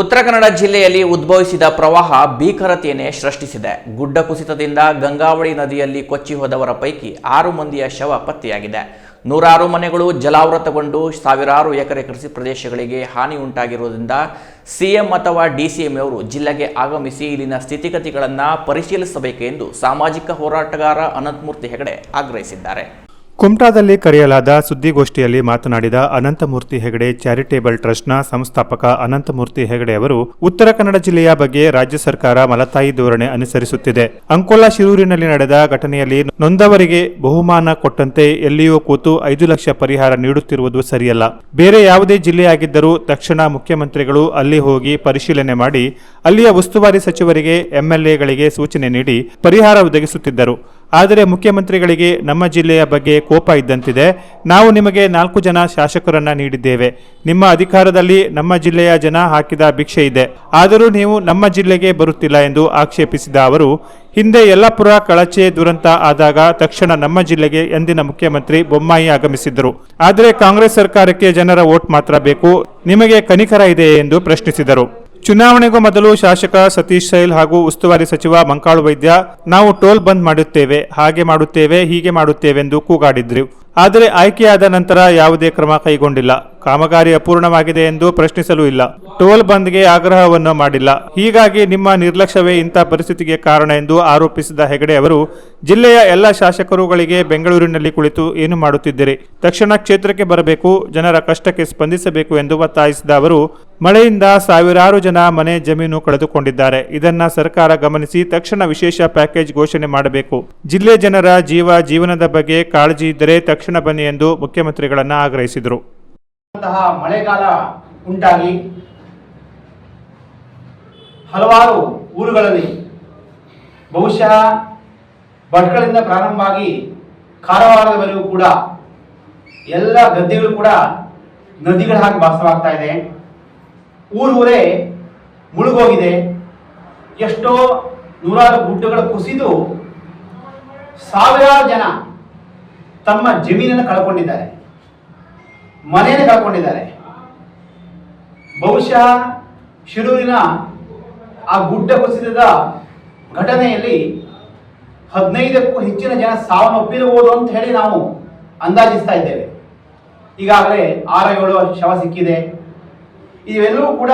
ಉತ್ತರ ಕನ್ನಡ ಜಿಲ್ಲೆಯಲ್ಲಿ ಉದ್ಭವಿಸಿದ ಪ್ರವಾಹ ಭೀಕರತೆಯನ್ನೇ ಸೃಷ್ಟಿಸಿದೆ. ಗುಡ್ಡ ಕುಸಿತದಿಂದ ಗಂಗಾವಳಿ ನದಿಯಲ್ಲಿ ಕೊಚ್ಚಿ ಹೋದವರ ಪೈಕಿ ಆರು ಮಂದಿಯ ಶವ ಪತ್ತೆಯಾಗಿದೆ. ನೂರಾರು ಮನೆಗಳು ಜಲಾವೃತಗೊಂಡು ಸಾವಿರಾರು ಎಕರೆ ಕೃಷಿ ಪ್ರದೇಶಗಳಿಗೆ ಹಾನಿ ಉಂಟಾಗಿರುವುದರಿಂದ ಸಿಎಂ ಅಥವಾ ಡಿಸಿಎಂ ಅವರು ಜಿಲ್ಲೆಗೆ ಆಗಮಿಸಿ ಇಲ್ಲಿನ ಸ್ಥಿತಿಗತಿಗಳನ್ನು ಪರಿಶೀಲಿಸಬೇಕು ಎಂದು ಸಾಮಾಜಿಕ ಹೋರಾಟಗಾರ ಅನಂತಮೂರ್ತಿ ಹೆಗಡೆ ಆಗ್ರಹಿಸಿದ್ದಾರೆ. ಕುಮಟಾದಲ್ಲಿ ಕರೆಯಲಾದ ಸುದ್ದಿಗೋಷ್ಠಿಯಲ್ಲಿ ಮಾತನಾಡಿದ ಅನಂತಮೂರ್ತಿ ಹೆಗಡೆ ಚಾರಿಟೇಬಲ್ ಟ್ರಸ್ಟ್ನ ಸಂಸ್ಥಾಪಕ ಅನಂತಮೂರ್ತಿ ಹೆಗಡೆ ಅವರು, ಉತ್ತರ ಕನ್ನಡ ಜಿಲ್ಲೆಯ ಬಗ್ಗೆ ರಾಜ್ಯ ಸರ್ಕಾರ ಮಲತಾಯಿ ಧೋರಣೆ ಅನುಸರಿಸುತ್ತಿದೆ. ಅಂಕೋಲಾ ಶಿರೂರಿನಲ್ಲಿ ನಡೆದ ಘಟನೆಯಲ್ಲಿ ನೊಂದವರಿಗೆ ಬಹುಮಾನ ಕೊಟ್ಟಂತೆ ಎಲ್ಲಿಯೂ ಕೂತು ಐದು ಲಕ್ಷ ಪರಿಹಾರ ನೀಡುತ್ತಿರುವುದು ಸರಿಯಲ್ಲ. ಬೇರೆ ಯಾವುದೇ ಜಿಲ್ಲೆಯಾಗಿದ್ದರೂ ತಕ್ಷಣ ಮುಖ್ಯಮಂತ್ರಿಗಳು ಅಲ್ಲಿ ಹೋಗಿ ಪರಿಶೀಲನೆ ಮಾಡಿ, ಅಲ್ಲಿಯ ಉಸ್ತುವಾರಿ ಸಚಿವರಿಗೆ, ಎಂಎಲ್ಎಗಳಿಗೆ ಸೂಚನೆ ನೀಡಿ ಪರಿಹಾರ ಒದಗಿಸುತ್ತಿದ್ದರು. ಆದರೆ ಮುಖ್ಯಮಂತ್ರಿಗಳಿಗೆ ನಮ್ಮ ಜಿಲ್ಲೆಯ ಬಗ್ಗೆ ಕೋಪ ಇದ್ದಂತಿದೆ. ನಾವು ನಿಮಗೆ ನಾಲ್ಕು ಜನ ಶಾಸಕರನ್ನ ನೀಡಿದ್ದೇವೆ. ನಿಮ್ಮ ಅಧಿಕಾರದಲ್ಲಿ ನಮ್ಮ ಜಿಲ್ಲೆಯ ಜನ ಹಾಕಿದ ಭಿಕ್ಷೆ ಇದೆ. ಆದರೂ ನೀವು ನಮ್ಮ ಜಿಲ್ಲೆಗೆ ಬರುತ್ತಿಲ್ಲ ಎಂದು ಆಕ್ಷೇಪಿಸಿದ ಅವರು, ಹಿಂದೆ ಯಲ್ಲಾಪುರ ಕಳಚೆ ದುರಂತ ಆದಾಗ ತಕ್ಷಣ ನಮ್ಮ ಜಿಲ್ಲೆಗೆ ಎಂದಿನ ಮುಖ್ಯಮಂತ್ರಿ ಬೊಮ್ಮಾಯಿ ಆಗಮಿಸಿದ್ದರು. ಆದರೆ ಕಾಂಗ್ರೆಸ್ ಸರ್ಕಾರಕ್ಕೆ ಜನರ ವೋಟ್ ಮಾತ್ರ ಬೇಕು. ನಿಮಗೆ ಕನಿಕರ ಇದೆಯೇ ಎಂದು ಪ್ರಶ್ನಿಸಿದರು. ಚುನಾವಣೆಗೂ ಮೊದಲು ಶಾಸಕ ಸತೀಶ್ ಸೈಲ್ ಹಾಗೂ ಉಸ್ತುವಾರಿ ಸಚಿವ ಬಂಕಾಳು ವೈದ್ಯ, ನಾವು ಟೋಲ್ ಬಂದ್ ಮಾಡುತ್ತೇವೆ, ಹಾಗೆ ಮಾಡುತ್ತೇವೆ, ಹೀಗೆ ಮಾಡುತ್ತೇವೆಂದು ಕೂಗಾಡಿದ್ರು. ಆದರೆ ಆಯ್ಕೆಯಾದ ನಂತರ ಯಾವುದೇ ಕ್ರಮ ಕೈಗೊಂಡಿಲ್ಲ. ಕಾಮಗಾರಿ ಅಪೂರ್ಣವಾಗಿದೆ ಎಂದು ಪ್ರಶ್ನಿಸಲು ಇಲ್ಲ. ಟೋಲ್ ಬಂದ್ಗೆ ಆಗ್ರಹವನ್ನು ಮಾಡಿಲ್ಲ. ಹೀಗಾಗಿ ನಿಮ್ಮ ನಿರ್ಲಕ್ಷ್ಯವೇ ಇಂಥ ಪರಿಸ್ಥಿತಿಗೆ ಕಾರಣ ಎಂದು ಆರೋಪಿಸಿದ ಹೆಗಡೆ ಅವರು, ಜಿಲ್ಲೆಯ ಎಲ್ಲ ಶಾಸಕರುಗಳಿಗೆ ಬೆಂಗಳೂರಿನಲ್ಲಿ ಕುಳಿತು ಏನು ಮಾಡುತ್ತಿದ್ದೀರಿ? ತಕ್ಷಣ ಕ್ಷೇತ್ರಕ್ಕೆ ಬರಬೇಕು, ಜನರ ಕಷ್ಟಕ್ಕೆ ಸ್ಪಂದಿಸಬೇಕು ಎಂದು ಒತ್ತಾಯಿಸಿದ ಅವರು, ಮಳೆಯಿಂದ ಸಾವಿರಾರು ಜನ ಮನೆ ಜಮೀನು ಕಳೆದುಕೊಂಡಿದ್ದಾರೆ. ಇದನ್ನ ಸರ್ಕಾರ ಗಮನಿಸಿ ತಕ್ಷಣ ವಿಶೇಷ ಪ್ಯಾಕೇಜ್ ಘೋಷಣೆ ಮಾಡಬೇಕು. ಜಿಲ್ಲೆ ಜನರ ಜೀವ, ಜೀವನದ ಬಗ್ಗೆ ಕಾಳಜಿ ಇದ್ದರೆ ತಕ್ಷಣ ಬನ್ನಿ ಎಂದು ಮುಖ್ಯಮಂತ್ರಿಗಳನ್ನ ಆಗ್ರಹಿಸಿದರು. ಮಳೆಗಾಲ ಉಂಟಾಗಿ ಹಲವಾರು ಊರುಗಳಲ್ಲಿ ಬಹುಶಃ ಭಟ್ಕಳಿಂದ ಪ್ರಾರಂಭ ಆಗಿ ಕಾರವಾರದವರೆಗೂ ಕೂಡ ಎಲ್ಲ ಗದ್ದೆಗಳು ಕೂಡ ನದಿಗಳ ಹಾಗೆ ಭಾಸವಾಗ್ತಾ ಇದೆ. ಊರೂರೇ ಮುಳುಗೋಗಿದೆ. ಎಷ್ಟೋ ನೂರಾರು ಗುಡ್ಡಗಳು ಕುಸಿದು ಸಾವಿರಾರು ಜನ ತಮ್ಮ ಜಮೀನನ್ನು ಕಳ್ಕೊಂಡಿದ್ದಾರೆ. ಮನೆಯನ್ನು ಕಳ್ಕೊಂಡಿದ್ದಾರೆ. ಬಹುಶಃ ಶಿರೂರಿನ ಆ ಗುಡ್ಡ ಕುಸಿತದ ಘಟನೆಯಲ್ಲಿ ಹದಿನೈದಕ್ಕೂ ಹೆಚ್ಚಿನ ಜನ ಸಾವನ್ನಪ್ಪಿರಬಹುದು ಅಂತ ಹೇಳಿ ನಾವು ಅಂದಾಜಿಸ್ತಾ ಇದ್ದೇವೆ. ಈಗಾಗಲೇ ಆರ ಏಳು ಶವ ಸಿಕ್ಕಿದೆ. ಇವೆಲ್ಲವೂ ಕೂಡ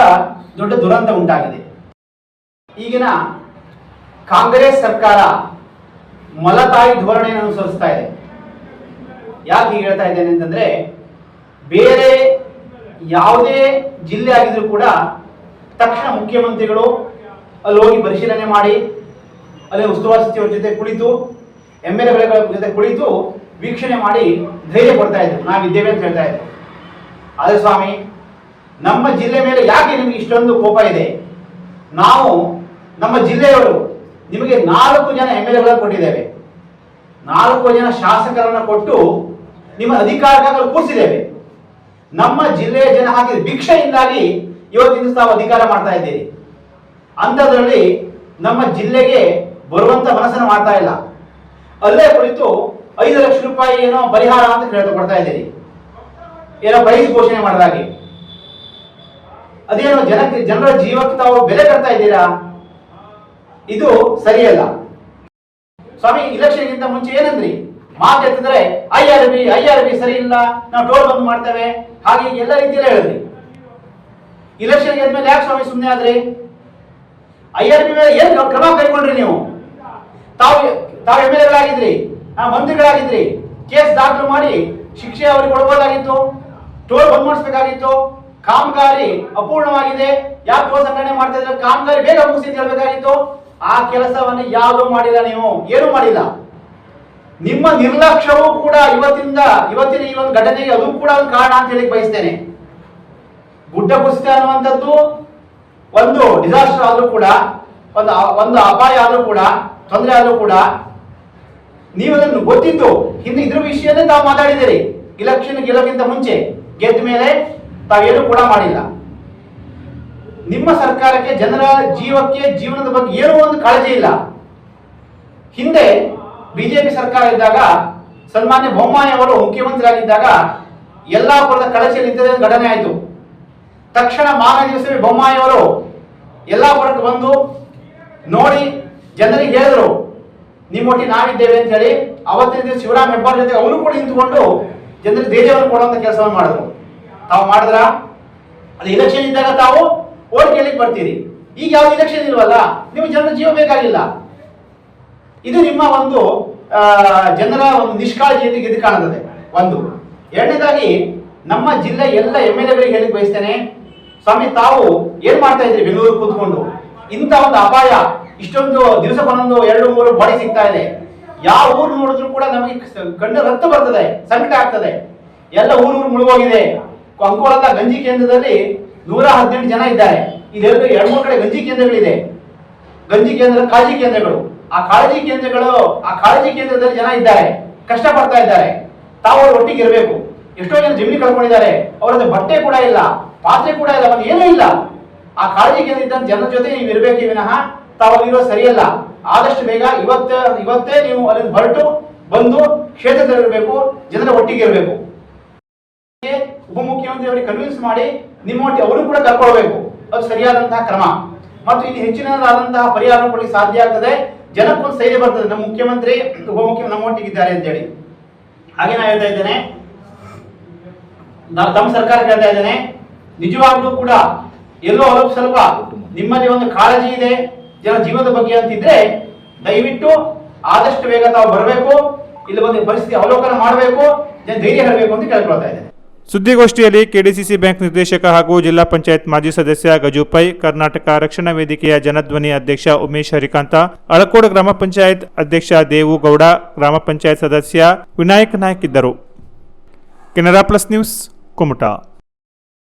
ದೊಡ್ಡ ದುರಂತ ಉಂಟಾಗಿದೆ. ಈಗಿನ ಕಾಂಗ್ರೆಸ್ ಸರ್ಕಾರ ಮಲತಾಯಿ ಧೋರಣೆಯನ್ನು ಅನುಸರಿಸ್ತಾ ಇದೆ. ಯಾಕೆ ಹೇಳ್ತಾ ಇದ್ದೇನೆ ಅಂತಂದ್ರೆ ಬೇರೆ ಯಾವುದೇ ಜಿಲ್ಲೆ ಆಗಿದ್ರು ಕೂಡ ತಕ್ಷಣ ಮುಖ್ಯಮಂತ್ರಿಗಳು ಅಲ್ಲಿ ಹೋಗಿ ಪರಿಶೀಲನೆ ಮಾಡಿ, ಅಲ್ಲಿ ಉಸ್ತುವಾರಿ ಸಚಿವರ ಜೊತೆ ಕುಳಿತು ಎಂ ಎಲ್ ಎಗಳ ಜೊತೆ ಕುಳಿತು ವೀಕ್ಷಣೆ ಮಾಡಿ ಧೈರ್ಯ ಕೊಡ್ತಾ ಇದ್ರು. ನಾವಿದ್ದೇವೆ ಅಂತ ಹೇಳ್ತಾ ಇದ್ರು. ಆದರೆ ಸ್ವಾಮಿ, ನಮ್ಮ ಜಿಲ್ಲೆ ಮೇಲೆ ಯಾಕೆ ನಿಮಗೆ ಇಷ್ಟೊಂದು ಕೋಪ ಇದೆ? ನಾವು ನಮ್ಮ ಜಿಲ್ಲೆಯವರು ನಿಮಗೆ ನಾಲ್ಕು ಜನ ಎಂ ಎಲ್ ಎಗಳನ್ನು ಕೊಟ್ಟಿದ್ದೇವೆ. ನಾಲ್ಕು ಜನ ಶಾಸಕರನ್ನ ಕೊಟ್ಟು ನಿಮ್ಮ ಅಧಿಕಾರಕ್ಕಾಗಲು ಕೂರಿಸಿದ್ದೇವೆ. ನಮ್ಮ ಜಿಲ್ಲೆಯ ಜನ ಹಾಕಿದ ಭಿಕ್ಷೆಯಿಂದಾಗಿ ಇವತ್ತಿನ ತಾವು ಅಧಿಕಾರ ಮಾಡ್ತಾ ಇದ್ದೀರಿ. ಅಂಥದ್ರಲ್ಲಿ ನಮ್ಮ ಜಿಲ್ಲೆಗೆ ಬರುವಂತ ಮನಸ್ಸನ್ನು ಮಾಡ್ತಾ ಇಲ್ಲ. ಅಲ್ಲೇ ಕುರಿತು ಐದು ಲಕ್ಷ ರೂಪಾಯಿ ಏನೋ ಪರಿಹಾರ ಅಂತ ಕೇಳ್ತಾ ಕೊಡ್ತಾ ಇದ್ದೀರಿ. ಏನೋ ಪ್ರೈಸ್ ಘೋಷಣೆ ಮಾಡಿದಾಗೆ ಅದೇನೋ ಜನಕ್ಕೆ ಜನರ ಜೀವಕ್ಕೆ ತಾವು ಬೆಲೆ ಕಟ್ತಾ ಇದ್ದೀರಾ? ಇದು ಸರಿಯಲ್ಲ. ಸ್ವಾಮಿ ಇಲೆಕ್ಷನ್ಗಿಂತ ಮುಂಚೆ ಏನಂದ್ರಿ? ಮಾತು ಎತ್ತಿದ್ರೆ, I R B, I R B ಸರಿ ಇಲ್ಲ, ನಾವು ಟೋಲ್ ಬಂದ್ ಮಾಡ್ತೇವೆ. ಹಾಗೆ ಎಲ್ಲ ರೀತಿಯಲ್ಲಿ ಹೇಳಿದ್ರಿ ಇಲೆಕ್ಷನ್ ಗೆದ್ಮೇಲೆ ಯಾಕೆ ಸ್ವಾಮಿ ಸುಮ್ಮನೆ ಆದ್ರಿ? ಐ ಆರ್ ಬಿ ಮೇಲೆ ಏನ್ ಕ್ರಮ ಕೈಗೊಂಡ್ರಿ ನೀವು? ತಾವು ತಾವು ಎಂ ಎಲ್ ಎಗಳಾಗಿದ್ರಿ ಮಂತ್ರಿಗಳಾಗಿದ್ರಿ, ಕೇಸ್ ದಾಖಲು ಮಾಡಿ ಶಿಕ್ಷೆ ಅವರಿಗೆ ಕೊಡಬಹುದಾಗಿತ್ತು ಟೋಲ್ ಬಂದ್ ಮಾಡಿಸ್ಬೇಕಾಗಿತ್ತು, ಕಾಮಗಾರಿ ಅಪೂರ್ಣವಾಗಿದೆ, ಯಾಕೆ ಟೋಲ್ ಸಂಗ್ರಹಣೆ ಮಾಡ್ತಾ ಇದ್ರೆ ಕಾಮಗಾರಿ ಬೇಗ ಮುಗಿಸಿ ಹೇಳ್ಬೇಕಾಗಿತ್ತು. ಆ ಕೆಲಸವನ್ನು ಯಾವುದೂ ಮಾಡಿಲ್ಲ ನೀವು, ಏನು ಮಾಡಿಲ್ಲ. ನಿಮ್ಮ ನಿರ್ಲಕ್ಷ್ಯವೂ ಕೂಡ ಇವತ್ತಿಂದ, ಇವತ್ತಿನ ಈ ಒಂದು ಘಟನೆಗೆ ಅದು ಕೂಡ ಒಂದು ಕಾರಣ ಅಂತ ಹೇಳಿ ಬಯಸ್ತೇನೆ. ಗುಡ್ಡ ಕುಸಿತ ಅನ್ನುವಂಥದ್ದು ಒಂದು ಡಿಸಾಸ್ಟರ್ ಆದರೂ ಕೂಡ, ಒಂದು ಒಂದು ಅಪಾಯ ಆದರೂ ಕೂಡ, ತೊಂದರೆ ಆದರೂ ಕೂಡ ನೀವು ಅದನ್ನು ಗೊತ್ತಿದ್ದು ಹಿಂದೆ ಇದ್ರ ವಿಷಯನೇ ತಾವು ಮಾತಾಡಿದ್ದೀರಿ. ಇಲೆಕ್ಷನ್ ಗೆಲ್ಲೋಕ್ಕಿಂತ ಮುಂಚೆ ಗೆದ್ದ ಮೇಲೆ ತಾವೇನು ಕೂಡ ಮಾಡಿಲ್ಲ. ನಿಮ್ಮ ಸರ್ಕಾರಕ್ಕೆ, ಜನರ ಜೀವಕ್ಕೆ, ಜೀವನದ ಬಗ್ಗೆ ಏನೂ ಒಂದು ಕಾಳಜಿ ಇಲ್ಲ. ಹಿಂದೆ ಬಿಜೆಪಿ ಸರ್ಕಾರ ಇದ್ದಾಗ ಸನ್ಮಾನ್ಯ ಬೊಮ್ಮಾಯಿ ಅವರು ಮುಖ್ಯಮಂತ್ರಿಯಾಗಿದ್ದಾಗ ಯಲ್ಲಾಪುರದ ಕಳಚೆಯಲ್ಲಿ ಇಂಥದೇ ಘಟನೆ ಆಯಿತು. ತಕ್ಷಣ ಮಾರನೇ ದಿವಸವೇ ಬೊಮ್ಮಾಯಿ ಅವರು ಯಲ್ಲಾಪುರಕ್ಕೆ ಬಂದು ನೋಡಿ ಜನರಿಗೆ ಹೇಳಿದ್ರು ನಿಮ್ಮೊಟ್ಟಿಗೆ ನಾವಿದ್ದೇವೆ ಅಂತ ಹೇಳಿ. ಅವತ್ತಿನ ದಿವಸ ಶಿವರಾಮ್ ಹೆಬ್ಬಾರ್ ಜೊತೆ ಅವರು ಕೂಡ ನಿಂತುಕೊಂಡು ಜನರಿಗೆ ಧೈರ್ಯವನ್ನು ಕೊಡುವಂತ ಕೆಲಸವನ್ನು ಮಾಡಿದ್ರು. ತಾವು ಮಾಡಿದ್ರ? ಅದು ಇಲೆಕ್ಷನ್ ಇದ್ದಾಗ ತಾವು ಓಟ್ ಕೇಳಿಕ್ ಬರ್ತೀರಿ. ಈಗ ಯಾವ್ದು ಇಲೆಕ್ಷನ್ ಇಲ್ವಲ್ಲ? ನಿಮ್ಗೆ ಜನರ ಜೀವ ಬೇಕಾಗಿಲ್ಲ. ಇದು ನಿಮ್ಮ ಒಂದು ಜನರ ಒಂದು ನಿಷ್ಕಾಳಜಿಯಲ್ಲಿ ಇದು ಕಾಣುತ್ತದೆ. ಒಂದು. ಎರಡನೇದಾಗಿ, ನಮ್ಮ ಜಿಲ್ಲೆ ಎಲ್ಲ ಎಂ ಎಲ್ ಎಗಳಿಗೆ ಹೇಳಿಕ್ ಬಯಸ್ತೇನೆ. ಸ್ವಾಮಿ, ತಾವು ಏನ್ ಮಾಡ್ತಾ ಇದ್ರಿ ಬೆಂಗಳೂರು ಕೂತ್ಕೊಂಡು? ಇಂಥ ಒಂದು ಅಪಾಯ, ಇಷ್ಟೊಂದು ದಿವಸ ಬಂದೊಂದು ಎರಡು ಮೂರು ಬಾಡಿ ಸಿಗ್ತಾ ಇದೆ. ಯಾವ ಊರು ನೋಡಿದ್ರು ಕೂಡ ನಮಗೆ ಕಣ್ಣು ರಕ್ತ ಬರ್ತದೆ, ಸಂಕಟ ಆಗ್ತದೆ. ಎಲ್ಲ ಊರೂರು ಮುಳುಗೋಗಿದೆ. ಅಂಕೋಲದ ಗಂಜಿ ಕೇಂದ್ರದಲ್ಲಿ ನೂರ ಹದಿನೆಂಟು ಜನ ಇದ್ದಾರೆ. ಇದೆಲ್ಲ ಎರಡು ಮೂರು ಕಡೆ ಗಂಜಿ ಕೇಂದ್ರಗಳಿದೆ. ಗಂಜಿ ಕೇಂದ್ರ ಕಾಜಿ ಕೇಂದ್ರಗಳು. ಆ ಕಾಳಜಿ ಕೇಂದ್ರಗಳು, ಆ ಕಾಳಜಿ ಕೇಂದ್ರದಲ್ಲಿ ಜನ ಇದ್ದಾರೆ ಕಷ್ಟ ಪಡ್ತಾ ಇದ್ದಾರೆ. ತಾವು ಅವ್ರ ಒಟ್ಟಿಗೆ ಇರಬೇಕು ಎಷ್ಟೋ ಜನ ಜಮೀನು ಕಳ್ಕೊಂಡಿದ್ದಾರೆ ಅವರದ್ದು ಬಟ್ಟೆ ಕೂಡ ಇಲ್ಲ, ಪಾತ್ರೆ ಕೂಡ ಇಲ್ಲ, ಮತ್ತೆ ಏನೂ ಇಲ್ಲ. ಆ ಕಾಳಜಿ ಕೇಂದ್ರ ಇದ್ದಂತ ಜನರ ಜೊತೆ ನೀವು ಇರಬೇಕು ವಿನಃ ತಾವು ಅಲ್ಲಿರೋ ಸರಿಯಲ್ಲ. ಆದಷ್ಟು ಬೇಗ ಇವತ್ತ, ಇವತ್ತೇ ನೀವು ಅಲ್ಲಿಂದ ಹೊರಟು ಬಂದು ಕ್ಷೇತ್ರದಲ್ಲಿರಬೇಕು, ಜನರ ಒಟ್ಟಿಗೆ ಇರಬೇಕು ಉಪಮುಖ್ಯಮಂತ್ರಿ ಅವರಿಗೆ ಕನ್ವಿನ್ಸ್ ಮಾಡಿ ನಿಮ್ಮ ಒಟ್ಟಿಗೆ ಅವರು ಕೂಡ ಕರ್ಕೊಳ್ಬೇಕು. ಅದು ಸರಿಯಾದಂತಹ ಕ್ರಮ. ಮತ್ತು ಇಲ್ಲಿ ಹೆಚ್ಚಿನದಾದಂತಹ ಪರಿಹಾರ ಕೊಡಲಿಕ್ಕೆ ಸಾಧ್ಯ ಆಗ್ತದೆ. ಜನಕ್ಕೊಂದು ಸೈಲೆ ಬರ್ತದೆ. ನಮ್ಮ ಮುಖ್ಯಮಂತ್ರಿ ಉಪಮುಖ್ಯಮಂತ್ರಿ ನಮ್ಮೊಟ್ಟಿಗಿದ್ದಾರೆ ಅಂತೇಳಿ. ಹಾಗೆ ನಾ ಹೇಳ್ತಾ ಇದ್ದೇನೆ. ತಮ್ಮ ಸರ್ಕಾರ ಹೇಳ್ತಾ ಇದ್ದೇನೆ. ನಿಜವಾಗ್ಲೂ ಕೂಡ ಎಲ್ಲೋ ಅಲ್ಪ ಸ್ವಲ್ಪ ನಿಮ್ಮಲ್ಲಿ ಒಂದು ಕಾಳಜಿ ಇದೆ. ಜನ ಜೀವನದ ಬಗ್ಗೆ ಅಂತಿದ್ರೆ ದಯವಿಟ್ಟು ಆದಷ್ಟು ಬೇಗ ತಾವು ಬರಬೇಕು. ಇಲ್ಲಿ ಒಂದು ಪರಿಸ್ಥಿತಿ ಅವಲೋಕನ ಮಾಡಬೇಕು. ಜನ ಧೈರ್ಯ ಹೇಳಬೇಕು ಅಂತ ಕೇಳ್ಕೊಳ್ತಾ ಇದ್ದೇನೆ. ಸುದ್ದಿಗೋಷ್ಠಿಯಲ್ಲಿ ಕೆಡಿಸಿಸಿ ಬ್ಯಾಂಕ್ ನಿರ್ದೇಶಕ ಹಾಗೂ ಜಿಲ್ಲಾ ಪಂಚಾಯತ್ ಮಾಜಿ ಸದಸ್ಯ ಗಜುಪೈ ಕರ್ನಾಟಕ ರಕ್ಷಣಾ ವೇದಿಕೆಯ ಜನಧ್ವನಿ ಅಧ್ಯಕ್ಷ ಉಮೇಶ್ ಹರಿಕಾಂತ, ಅಳಕೋಡು ಗ್ರಾಮ ಪಂಚಾಯತ್ ಅಧ್ಯಕ್ಷ ದೇವು ಗೌಡ ಗ್ರಾಮ ಪಂಚಾಯತ್ ಸದಸ್ಯ ವಿನಾಯಕ್ ನಾಯ್ಕ್ ಇದ್ದರು. Canara plus news Kumta.